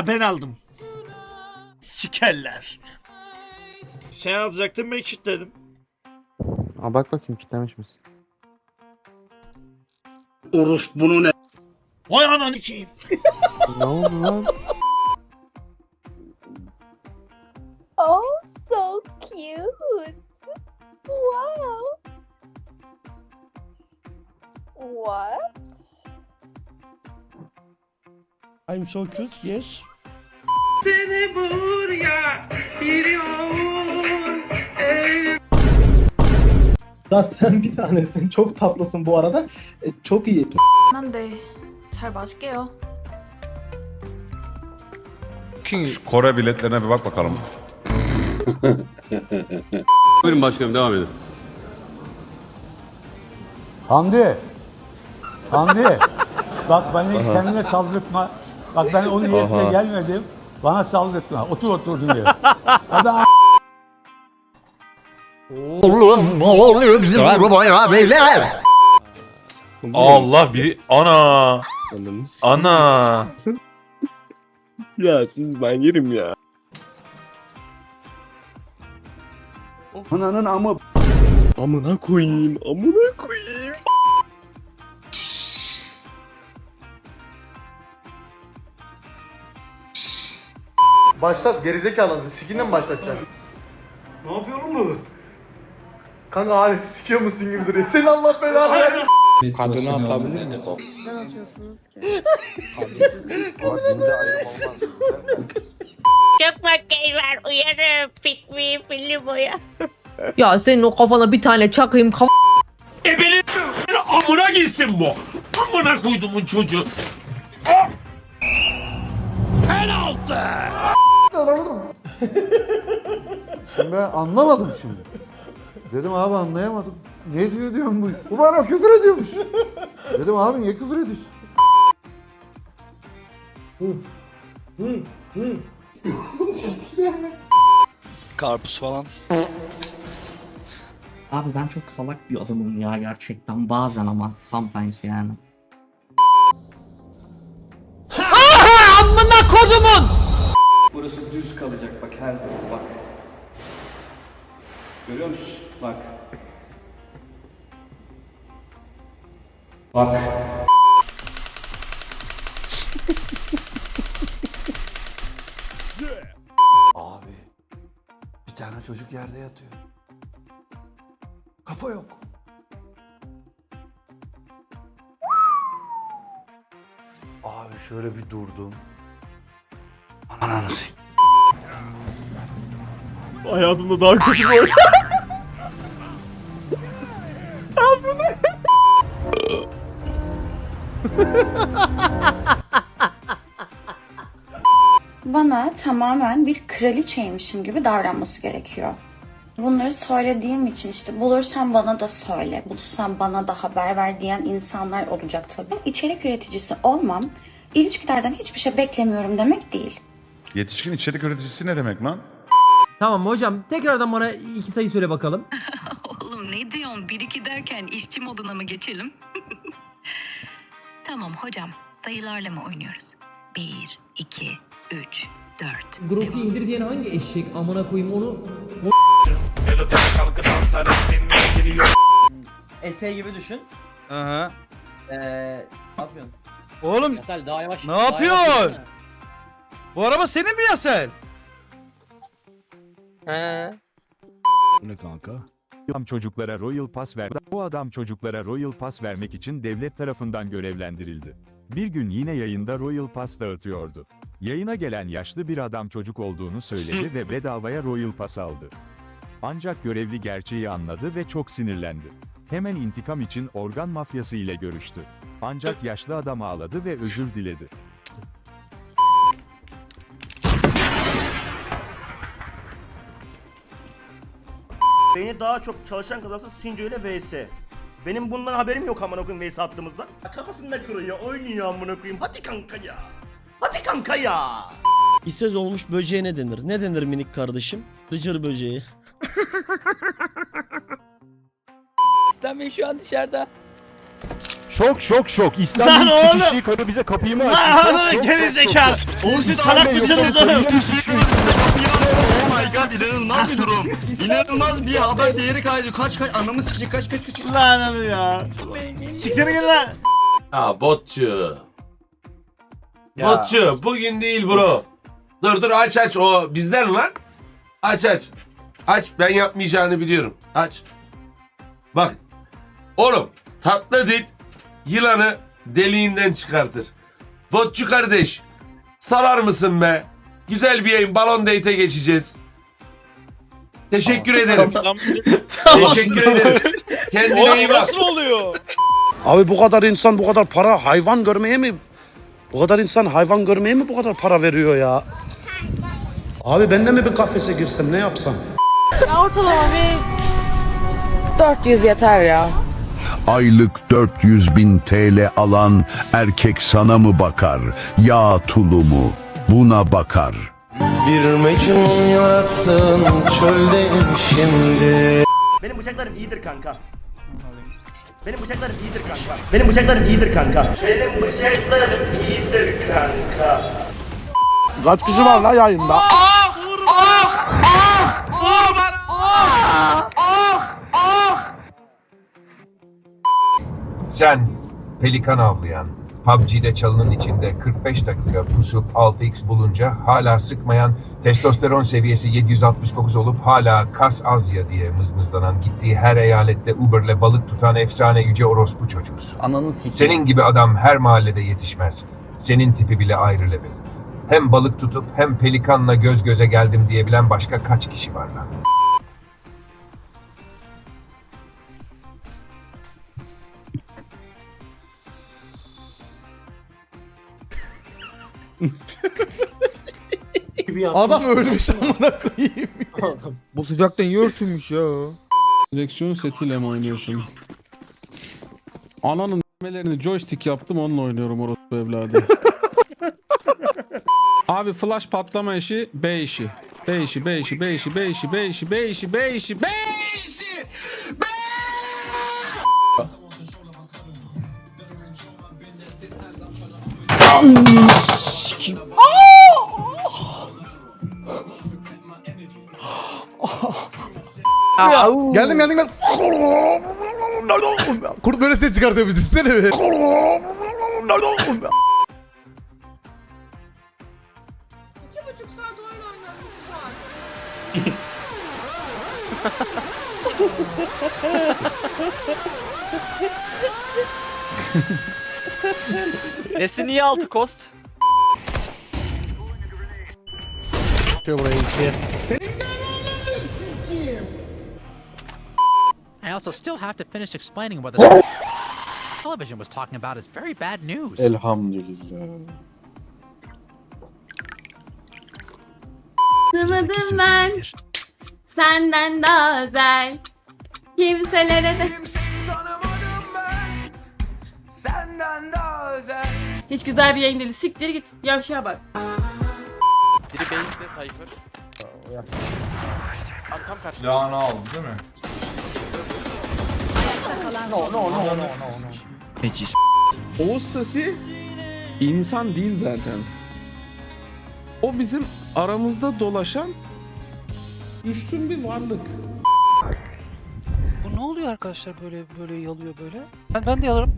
Ha ben aldım. Sikerler. Sen alacaktın ben kilitledim. Aa bak bakayım kitlemiş misin? Vay ananı ki. ne oldu lan? Oh, so cute. Wow. What? I'm so cute, yes. Zaten bir tanesin. Çok tatlısın bu arada. E, çok iyi. 한데 잘 마실게요. Şu Kore biletlerine bir bak bakalım. Buyurun başkanım devam edin. Hamdi. Hamdi. Bak bana hiç kendine saldırtma. Bak ben onun yerine gelmedim. Bana saldırtma. Otur oturduğun yere. Hadi a- Allah bir ana ana. Ya siz ben yerim ya. Ananın amı. Amına koyayım, amına koyayım. Başlat gerizekalı. Sikinle mi başlatacaksın? Ne yapıyor oğlum bu? Kanka aleti sikiyor musun gibi duruyor. Senin Allah belanı versin. Kadını atabilir misin? Çok makyaj var. Uyarım. Pikmi, pilli boya. Ya senin o kafana bir tane çakayım kaf Ebenin amına gitsin bu. Amına koydumun çocuğu. Şimdi ben anlamadım şimdi. Dedim abi anlayamadım. Ne diyor diyorum bu. Bu bana küfür ediyormuş. Dedim abi niye küfür ediyorsun? Karpuz falan. Abi ben çok salak bir adamım ya gerçekten bazen ama sometimes yani. amına kodumun. Kalacak bak her zaman bak. Görüyor musun? Bak. Bak. Abi bir tane çocuk yerde yatıyor. Kafa yok. Abi şöyle bir durdum. Ananı s- Hayatımda daha kötü bir oyun. Bana tamamen bir kraliçeymişim gibi davranması gerekiyor. Bunları söylediğim için işte bulursan bana da söyle, bulursan bana da haber ver diyen insanlar olacak tabii. İçerik üreticisi olmam, ilişkilerden hiçbir şey beklemiyorum demek değil. Yetişkin içerik üreticisi ne demek lan? Tamam hocam tekrardan bana iki sayı söyle bakalım. Oğlum ne diyorsun? Bir iki derken işçi moduna mı geçelim? tamam hocam, sayılarla mı oynuyoruz? Bir, iki, üç, dört. Grubu indir diyen hangi eşek amına koyayım onu Essay gibi düşün. Aha. Ee, ne yapıyorsun? Oğlum Yasal daha yavaş. Ne yapıyorsun? bu araba senin mi Yasel? Bu ne kanka? Adam çocuklara Royal Pass ver. Bu adam çocuklara Royal Pass vermek için devlet tarafından görevlendirildi. Bir gün yine yayında Royal Pass dağıtıyordu. Yayına gelen yaşlı bir adam çocuk olduğunu söyledi ve bedavaya Royal Pass aldı. Ancak görevli gerçeği anladı ve çok sinirlendi. Hemen intikam için organ mafyası ile görüştü. Ancak yaşlı adam ağladı ve özür diledi. Beni daha çok çalışan kazası Sinco ile VS. Benim bundan haberim yok amına koyayım VS attığımızda. Kafasında kırıyor, oynuyor amına koyayım. Hadi kanka ya. Hadi kanka ya. İstöz olmuş böceğe ne denir? Ne denir minik kardeşim? Rıcır böceği. İslam Bey şu an dışarıda. Şok şok şok. Lan İstanbul oğlum! sıkıştığı kadar bize kapıyı mı açtı? Lan Şok, şok, geri şok, şok, zekalı. Oğlum siz salak Bey, mısınız yoksa oğlum? mı? İnanılmaz bir durum. İnanılmaz bir haber değeri kaydı. Kaç kaç anamı sikecek kaç kaç kaç. Lan lan ya. Siktir gel lan. Ya botçu. Ya. Botçu bugün değil bro. Dur dur aç aç o bizden lan. Aç aç. Aç ben yapmayacağını biliyorum. Aç. Bak. Oğlum tatlı dil yılanı deliğinden çıkartır. Botçu kardeş. Salar mısın be? Güzel bir yayın balon date'e geçeceğiz. Teşekkür ederim. Teşekkür ederim. Kendine iyi bak. Abi bu kadar insan bu kadar para hayvan görmeye mi? Bu kadar insan hayvan görmeye mi bu kadar para veriyor ya? Abi ben de mi bir kafese girsem ne yapsam? Ortalama bir 400 yeter ya. Aylık 400 bin TL alan erkek sana mı bakar? Yağ tulumu buna bakar. Benim bıçaklarım iyidir kanka. Benim bıçaklarım iyidir kanka. Benim bıçaklarım iyidir kanka. Benim bıçaklarım iyidir kanka. Kaç kişi var la yayında? Sen pelikan avlayan, PUBG'de çalının içinde 45 dakika pusup 6x bulunca hala sıkmayan, testosteron seviyesi 769 olup hala kas az ya diye mızmızlanan, gittiği her eyalette Uber'le balık tutan efsane yüce orospu çocuğusun. Ananın sikeyim. Senin gibi adam her mahallede yetişmez. Senin tipi bile ayrı level. Hem balık tutup hem pelikanla göz göze geldim diyebilen başka kaç kişi var lan? Adam ölmüş amına koyayım. Bu sıcakta niye örtünmüş ya? Direksiyon setiyle mi oynuyorsun? Ananın melerini joystick yaptım onunla oynuyorum orospu evladı. Abi flash patlama işi B işi. B işi, B işi, B işi, B işi, B işi, B işi, B işi, B işi. Geldim geldim geldim. Kurt böyle ses çıkartıyor bir düşünsene be. Nesi niye altı kost? I also still have to finish explaining what the television was talking about is very bad news. Elhamdülillah. Sığmadım ben senden daha özel kimselere de Hiç güzel bir yayın değil. Siktir git. Yavşağa bak. Biri base'de Cypher. Tam karşı. Oğuz sesi insan değil zaten. O bizim aramızda dolaşan üstün bir varlık. Bu ne oluyor arkadaşlar böyle böyle yalıyor böyle? Ben ben de yalarım.